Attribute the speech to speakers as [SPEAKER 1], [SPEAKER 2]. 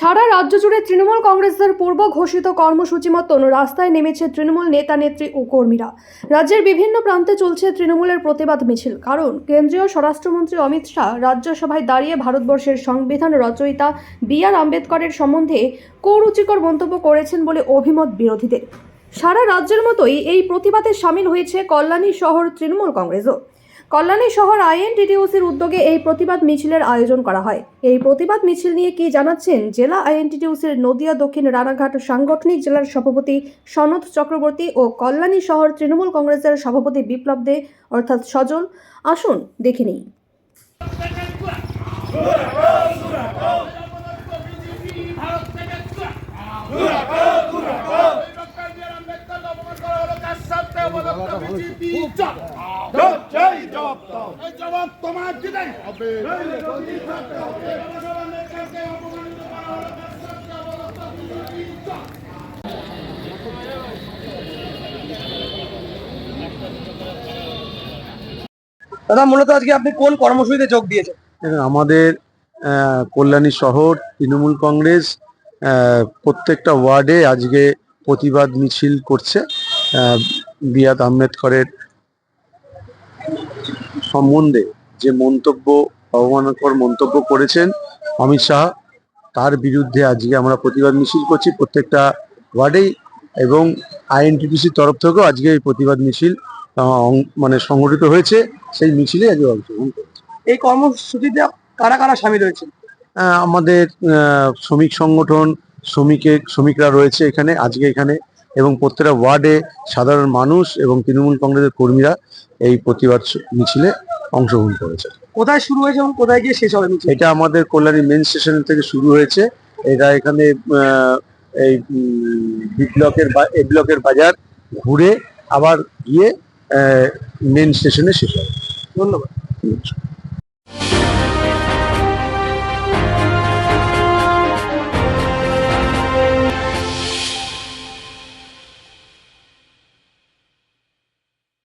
[SPEAKER 1] সারা রাজ্য জুড়ে তৃণমূল কংগ্রেসের পূর্ব ঘোষিত কর্মসূচি মতন রাস্তায় নেমেছে তৃণমূল নেতা, নেত্রী ও কর্মীরা। রাজ্যের বিভিন্ন প্রান্তে চলছে তৃণমূলের প্রতিবাদ মিছিল। কারণ কেন্দ্রীয় স্বরাষ্ট্রমন্ত্রী অমিত শাহ রাজ্যসভায় দাঁড়িয়ে ভারতবর্ষের সংবিধান রচয়িতা বি আর আম্বেদকরের সম্বন্ধে কৌরুচিকর মন্তব্য করেছেন বলে অভিমত বিরোধীদের। সারা রাজ্যের মতোই এই প্রতিবাদে সামিল হয়েছে কল্যাণী শহর তৃণমূল কংগ্রেসও। কল্যাণী শহর আইএনটিটিউসির উদ্যোগে এই প্রতিবাদ মিছিলের আয়োজন করা হয়। এই প্রতিবাদ মিছিল নিয়ে কি জানাচ্ছেন জেলা আইএনটিটিউসির নদিয়া দক্ষিণ রানাঘাট সাংগঠনিক জেলার সভাপতি সনদ চক্রবর্তী ও কল্যাণী শহর তৃণমূল কংগ্রেসের সভাপতি বিপ্লব দে অর্থাৎ সজল। আসুন দেখে নিই।
[SPEAKER 2] তোমার দিতেই হবে।
[SPEAKER 3] দাদা মূলত আজকে আপনি কোন কর্মসূচিতে যোগ দিয়েছেন?
[SPEAKER 4] আমাদের আহ, কল্যাণী শহর তৃণমূল কংগ্রেস আহ, প্রত্যেকটা ওয়ার্ডে আজকে প্রতিবাদ মিছিল করছে আহ, বিয়াদ আম্বেদকরের সম্বন্ধে যে মন্তব্য অবমানকর মন্তব্য করেছেন অমিত শাহ তার বিরুদ্ধে আজকে আমরা প্রতিবাদ মিছিল করছি প্রত্যেকটা ওয়ার্ডেই এবং আইএনটিটিসির তরফ থেকেও আজকে এই প্রতিবাদ মিছিল অং- মানে সংগঠিত হয়েছে। সেই মিছিলে আজকে অংশগ্রহণ করছে।
[SPEAKER 3] এই কর্মসূচিতে কারা কারা সামিল হয়েছে
[SPEAKER 4] আমাদের শ্রমিক সংগঠন শ্রমিকের শ্রমিকরা রয়েছে এখানে আজকে এখানে এবং প্রত্যেকটা ওয়ার্ডে সাধারণ মানুষ এবং তৃণমূল কংগ্রেসের কর্মীরা এই প্রতিবাদ মিছিলে অংশগ্রহণ করেছে।
[SPEAKER 3] কোথায় শুরু হয়েছে এবং কোথায় গিয়ে শেষ হবে
[SPEAKER 4] এটা আমাদের কল্যাণী মেন স্টেশন থেকে শুরু হয়েছে। এটা এখানে এই বি ব্লকের এ ব্লকের বাজার ঘুরে আবার গিয়ে মেন স্টেশনে শেষ হবে।
[SPEAKER 3] ধন্যবাদ।